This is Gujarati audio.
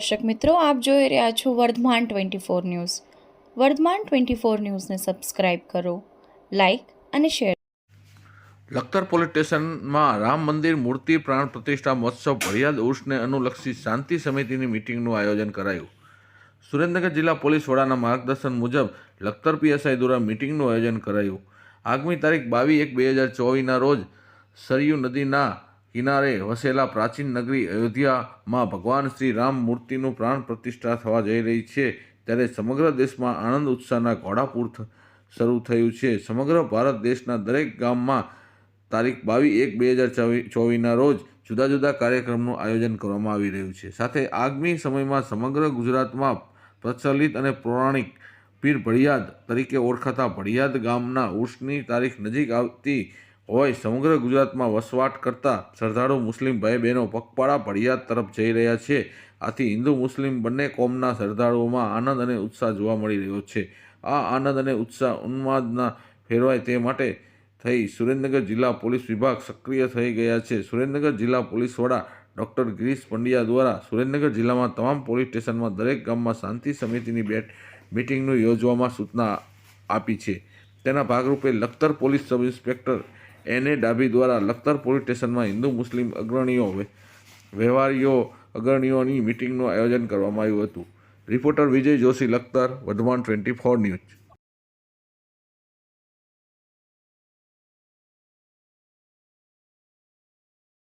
દર્શક મિત્રો, આપ જોઈ રહ્યા છો Vardhman twenty four news. Vardhman twenty four ન્યૂઝને સબસ્ક્રાઇબ કરો, લાઇક અને શેર. લખતર પોલીસ સ્ટેશનમાં રામ મંદિર મૂર્તિ પ્રાણ પ્રતિષ્ઠા મહોત્સવ ભરિયાદ ઉર્ષને અનુલક્ષી શાંતિ સમિતિની મિટિંગનું આયોજન કરાયું. સુરેન્દ્રનગર જિલ્લા પોલીસ વડાના માર્ગદર્શન મુજબ લખતર પીએસઆઈ દ્વારા મિટિંગનું આયોજન કરાયું. આગામી તારીખ બાવીસ એક બે હજાર ચોવીસના રોજ સરયુ નદીના કિનારે વસેલા પ્રાચીન નગરી અયોધ્યામાં ભગવાન શ્રી રામ મૂર્તિનું પ્રાણ પ્રતિષ્ઠા થવા જઈ રહી છે, ત્યારે સમગ્ર દેશમાં આનંદ ઉત્સાહના ઘોડાપૂર શરૂ થયું છે. સમગ્ર ભારત દેશના દરેક ગામમાં તારીખ બાવીસ એક બે હજાર ચોવીસના રોજ જુદા જુદા કાર્યક્રમનું આયોજન કરવામાં આવી રહ્યું છે. સાથે આગામી સમયમાં સમગ્ર ગુજરાતમાં પ્રચલિત અને પૌરાણિક પીર ભળિયાદ તરીકે ઓળખાતા ભળિયાદ ગામના ઉર્ષની તારીખ નજીક આવતી હોય સમગ્ર ગુજરાતમાં વસવાટ કરતા શ્રદ્ધાળુ મુસ્લિમ ભાઈ બહેનો પગપાળા પડિયાદ તરફ જઈ રહ્યા છે. આથી હિન્દુ મુસ્લિમ બંને કોમના શ્રદ્ધાળુઓમાં આનંદ અને ઉત્સાહ જોવા મળી રહ્યો છે. આ આનંદ અને ઉત્સાહ ઉન્માદના ફેરવાય તે માટે થઈ સુરેન્દ્રનગર જિલ્લા પોલીસ વિભાગ સક્રિય થઈ ગયા છે. સુરેન્દ્રનગર જિલ્લા પોલીસ વડા ડૉક્ટર ગિરીશ પંડ્યા દ્વારા સુરેન્દ્રનગર જિલ્લામાં તમામ પોલીસ સ્ટેશનમાં દરેક ગામમાં શાંતિ સમિતિની બેઠ, મિટિંગનું યોજવામાં સૂચના આપી છે. તેના ભાગરૂપે Lakhtar police sub inspector N Dabhi દ્વારા લખતર પોલીસ સ્ટેશનમાં હિન્દુ મુસ્લિમ અગ્રણીઓ વ્ય- વ્યવહારીઓ અગ્રણીઓની મિટિંગનું આયોજન કરવામાં આવ્યું હતું. Reporter Vijay Joshi, Lakhtar, Vardhman twenty four news.